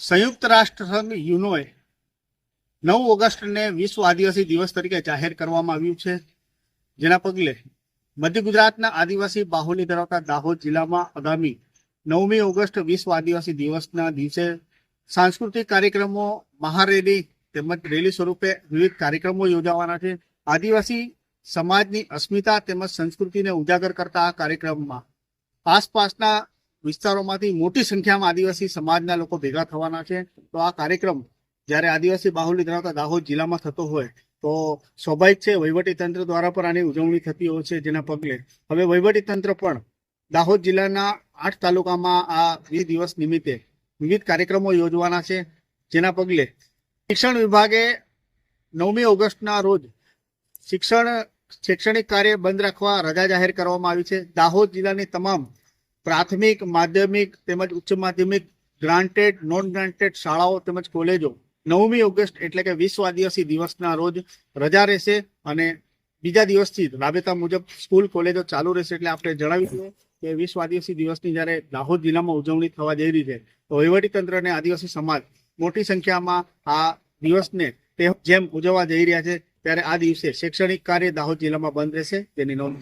સંયુક્ત રાષ્ટ્ર સંઘ યુનોએ નવ ઓગસ્ટને વિશ્વ આદિવાસી દિવસ તરીકે જાહેર કરવામાં આવ્યું છે. જેના પગલે મધ્ય ગુજરાતના આદિવાસી બાહુલી ધરાવતા દાહોદ જિલ્લામાં આગામી નવમી ઓગસ્ટ વિશ્વ આદિવાસી દિવસના દિવસે સાંસ્કૃતિક કાર્યક્રમો, મહારેલી તેમજ રેલી સ્વરૂપે વિવિધ કાર્યક્રમો યોજાવાના છે. આદિવાસી સમાજની અસ્મિતા તેમજ સંસ્કૃતિને ઉજાગર કરતા આ કાર્યક્રમમાં આસપાસના વિસ્તારોમાંથી મોટી સંખ્યામાં આદિવાસી સમાજના લોકો ભેગા થવાના છે. તો આ કાર્યક્રમ જ્યારે આદિવાસી બાહુલ્ય ધરાવતા દાહોદ જિલ્લામાં થતો હોય, તો સ્વાભાવિક છે વહીવટી તંત્ર દ્વારા પણ આની ઉજવણી થતી હોય છે જેના પગલે. હવે વહીવટી તંત્ર પણ દાહોદ જિલ્લાના આઠ તાલુકામાં આ વીસ દિવસ નિમિત્તે વિવિધ કાર્યક્રમો યોજવાના છે, જેના પગલે શિક્ષણ વિભાગે નવમી ઓગસ્ટના રોજ શિક્ષણ શૈક્ષણિક કાર્ય બંધ રાખવા રજા જાહેર કરવામાં આવી છે. દાહોદ જિલ્લાની તમામ પ્રાથમિક, માધ્યમિક તેમજ ઉચ્ચ માધ્યમિક ગ્રાન્ટેડ નોન ગ્રાન્ટેડ શાળાઓ તેમજ કોલેજો. નવમી ઓગસ્ટ એટલે કે વિશ્વ આદિવાસી દિવસના રોજ રજા રહેશે અને બીજા દિવસથી રાબેતા મુજબ સ્કૂલ, કોલેજો ચાલુ રહેશે એટલે આપણે જણાવી દઈએ કે વિશ્વ આદિવાસી દિવસની જ્યારે દાહોદ જિલ્લામાં ઉજવણી થવા જઈ રહી છે, તો વહીવટી તંત્ર અને આદિવાસી સમાજ મોટી સંખ્યામાં આ દિવસને જેમ ઉજવવા જઈ રહ્યા છે, ત્યારે આ દિવસે શૈક્ષણિક કાર્ય દાહોદ જિલ્લામાં બંધ રહેશે, તેની નોંધ